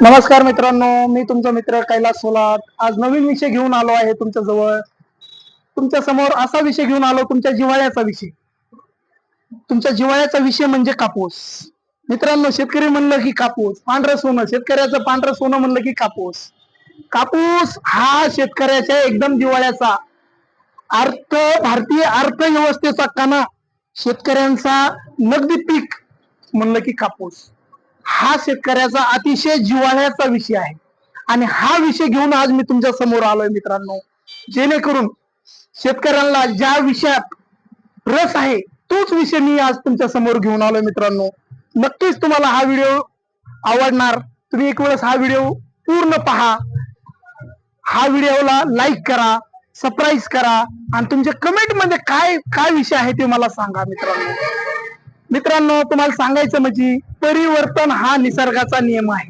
नमस्कार मित्रांनो मी तुमचा मित्र कैलास सोलात आज नवीन विषय घेऊन आलो आहे तुमच्या जवळ तुमच्यासमोर असा विषय घेऊन आलो तुमच्या जिव्हाळ्याचा विषय. तुमच्या जिव्हाळ्याचा विषय म्हणजे कापूस. मित्रांनो शेतकरी म्हणलं की कापूस पांढरं सोनं. शेतकऱ्याचं पांढरं सोनं म्हणलं की कापूस. कापूस हा शेतकऱ्याच्या एकदम जिव्हाळ्याचा अर्थ भारतीय अर्थव्यवस्थेचा कणा. शेतकऱ्यांचा नगदी पीक म्हणलं की कापूस. हा शेतकऱ्याचा अतिशय जिव्हाळ्याचा विषय आहे. आणि हा विषय घेऊन आज मी तुमच्यासमोर आलोय मित्रांनो. जेणेकरून शेतकऱ्यांना ज्या विषयात रस आहे तोच विषय मी आज तुमच्यासमोर घेऊन आलोय मित्रांनो. नक्कीच तुम्हाला हा व्हिडिओ आवडणार. तुम्ही एक वेळेस हा व्हिडिओ पूर्ण पहा. हा व्हिडिओला लाईक करा सबस्क्राईब करा. आणि तुमच्या कमेंटमध्ये काय काय विषय आहे ते मला सांगा मित्रांनो. मित्रांनो तुम्हाला सांगायचं म्हणजे परिवर्तन हा निसर्गाचा नियम आहे.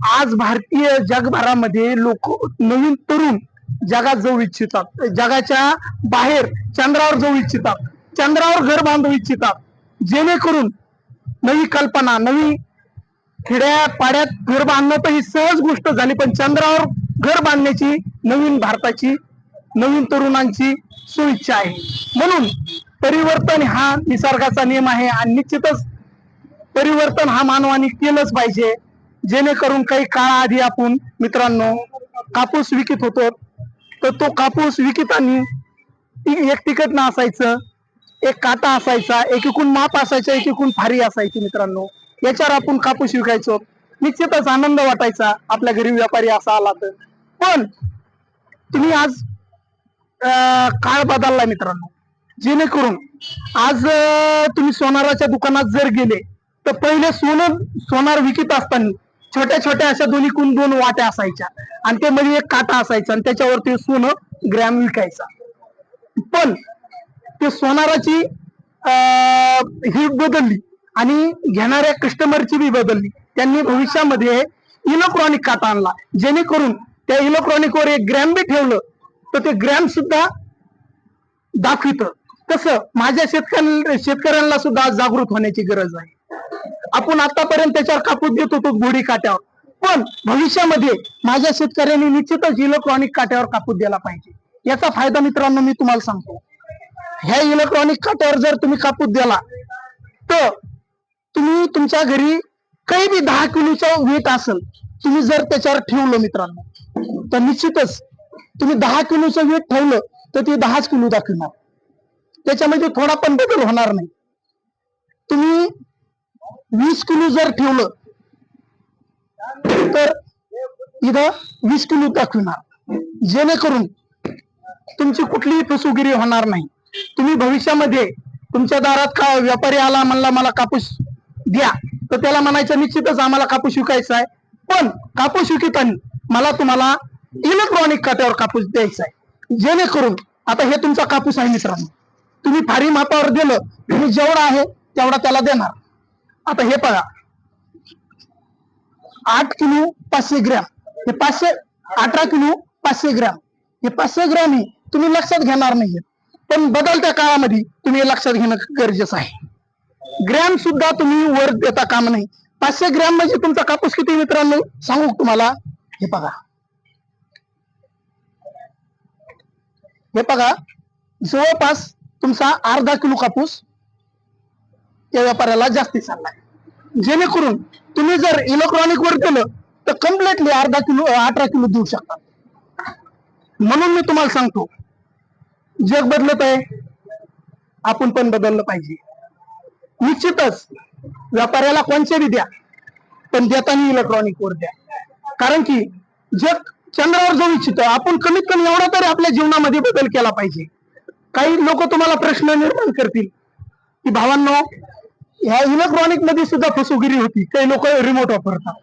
आज भारतीय जगभरामध्ये लोक नवीन तरुण जगात जाऊ इच्छितात. जगाच्या बाहेर चंद्रावर जाऊ इच्छितात. चंद्रावर घर बांधू इच्छितात. जेणेकरून नवी कल्पना नवी खेड्या पाड्यात घर बांधणं तर ही सहज गोष्ट झाली पण चंद्रावर घर बांधण्याची नवीन भारताची नवीन तरुणांची सुइच्छा आहे. म्हणून परिवर्तन हा निसर्गाचा नियम आहे आणि निश्चितच परिवर्तन हा मानवाने केलंच पाहिजे. जेणेकरून काही काळाआधी आपण मित्रांनो कापूस विकत होतो तर तो कापूस विकताना एक तिकट ना असायचं एक काटा असायचा एक एकूण माप असायचा एक एकूण फारी असायची मित्रांनो. याच्यावर आपण कापूस विकायचो. निश्चितच आनंद वाटायचा. आपल्या घरी व्यापारी असा आला तर. पण तुम्ही आज काळ बदलला मित्रांनो. जेणेकरून आज तुम्ही सोनाराच्या दुकानात जर गेले तर पहिले सोनं सोनार विकत असताना छोट्या छोट्या अशा दोन्ही कुण दोन वाट्या असायच्या. आणि ते मध्ये एक काटा असायचा आणि त्याच्यावरती सोनं ग्रॅम विकायचा. पण ते सोनाराची अं, ही बदलली आणि घेणाऱ्या कस्टमरची बी बदलली. त्यांनी भविष्यामध्ये इलेक्ट्रॉनिक काटा आणला. जेणेकरून त्या इलेक्ट्रॉनिकवर एक ग्रॅम बी ठेवलं तर ते ग्रॅम सुद्धा दाखवितं. तसं माझ्या शेतकऱ्या शेतकऱ्यांना सुद्धा आज जागृत होण्याची गरज आहे. आपण आतापर्यंत त्याच्यावर कापूस देत होतो घोडी काट्यावर. पण भविष्यामध्ये माझ्या शेतकऱ्यांनी निश्चितच इलेक्ट्रॉनिक काट्यावर कापूस द्यायला पाहिजे. याचा फायदा मित्रांनो मी तुम्हाला सांगतो. ह्या इलेक्ट्रॉनिक काट्यावर जर तुम्ही कापूस दिला तर तुम्ही तुमच्या घरी काही बी दहा किलोचं वेट असेल तुम्ही जर त्याच्यावर ठेवलं मित्रांनो तर निश्चितच तुम्ही दहा किलोचं वेट ठेवलं तर ते दहाच किलो दाखवणार. त्याच्यामध्ये थोडा पण बदल होणार नाही. तुम्ही वीस किलो जर ठेवलं तर इथं वीस किलो दाखविणार. जेणेकरून तुमची कुठलीही फसवगिरी होणार नाही. तुम्ही भविष्यामध्ये तुमच्या दारात का व्यापारी आला म्हणला मला कापूस द्या तर त्याला म्हणायचं निश्चितच आम्हाला कापूस विकायचा आहे. पण कापूस विकताना मला तुम्हाला इलेक्ट्रॉनिक खात्यावर कापूस द्यायचा आहे. जेणेकरून आता हे तुमचा कापूस आहे मित्रांनो. तुम्ही फारी मापावर दिलं तुम्ही जेवढा आहे तेवढा त्याला देणार. आता हे बघा आठ किलो पाचशे ग्रॅम. हे पाचशे अठरा किलो पाचशे ग्रॅम. हे पाचशे ग्रॅम तुम्ही लक्षात घेणार नाहीये. पण बदलत्या काळामध्ये तुम्ही लक्षात घेणं गरजेचं आहे. ग्रॅम सुद्धा तुम्ही वर देता काम नाही. पाचशे ग्रॅम म्हणजे तुमचा कापूस किती मित्रांनो? सांगू तुम्हाला? हे बघा. हे बघा. जवळपास तुमचा अर्धा किलो कापूस त्या व्यापाऱ्याला जास्ती चाललाय. जेणेकरून तुम्ही जर इलेक्ट्रॉनिक वर केलं तर कम्प्लिटली अर्धा किलो अठरा किलो देऊ शकता. म्हणून मी तुम्हाला सांगतो जग बदलत आहे आपण पण बदललं पाहिजे. निश्चितच व्यापाऱ्याला कोणचे बी द्या पण देताना इलेक्ट्रॉनिक वर द्या. कारण की जग चंद्रावर जाऊ इच्छित आपण कमीत कमी एवढा तरी आपल्या जीवनामध्ये बदल केला पाहिजे. काही लोक तुम्हाला प्रश्न निर्माण करतील. की भावांनो ह्या इलेक्ट्रॉनिकमध्ये सुद्धा फसवगिरी होती. काही लोक रिमोट वापरतात.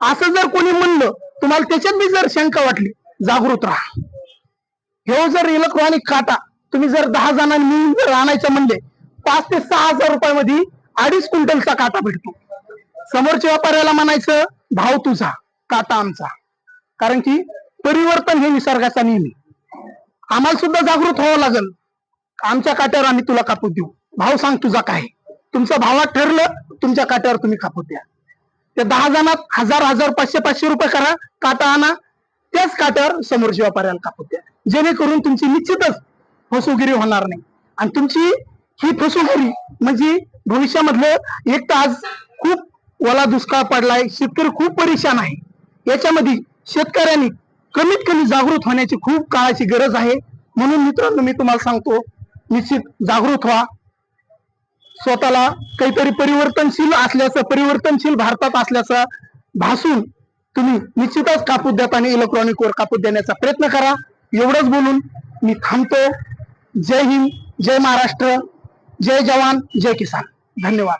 असं जर कोणी म्हणलं तुम्हाला त्याच्यात बी जर शंका वाटली जागृत राहा. हे जर इलेक्ट्रॉनिक काटा तुम्ही जर दहा जणांनी मिळून जर आणायचं म्हणले पाच ते सहा हजार रुपयामध्ये अडीच क्विंटलचा काटा भेटतो. समोरच्या व्यापाऱ्याला म्हणायचं भाव तुझा काटा आमचा. कारण की परिवर्तन हे निसर्गाचा नियम आहे. आम्हाला सुद्धा जागृत व्हावं लागेल. आमच्या काट्यावर आम्ही तुला कापू देऊ. भाव सांग तुझा काय? तुमचा भावात ठरलं तुमच्या काट्यावर तुम्ही कापू द्या. त्या दहा जणात हजार हजार पाचशे पाचशे रुपये करा काटा आणा. त्याच काट्यावर समोरच्या व्यापाऱ्याला कापू द्या. जेणेकरून तुमची निश्चितच फसवगिरी होणार नाही. आणि तुमची ही फसवगिरी म्हणजे भविष्यामधलं एक तर आज खूप ओला दुष्काळ पडलाय शेतकरी खूप परेशान आहे. याच्यामध्ये शेतकऱ्यांनी कमीत कमी जागृत होण्याची खूप काळाची गरज आहे. म्हणून मित्रांनो मी तुम्हाला सांगतो निश्चित जागृत व्हा. स्वतःला काहीतरी परिवर्तनशील असल्याचं परिवर्तनशील भारतात असल्याचं भासून तुम्ही निश्चितच कापूस देत आणि इलेक्ट्रॉनिक वर कापूस देण्याचा प्रयत्न करा. एवढंच बोलून मी थांबतो. जय हिंद जय महाराष्ट्र जय जवान जय किसान. धन्यवाद.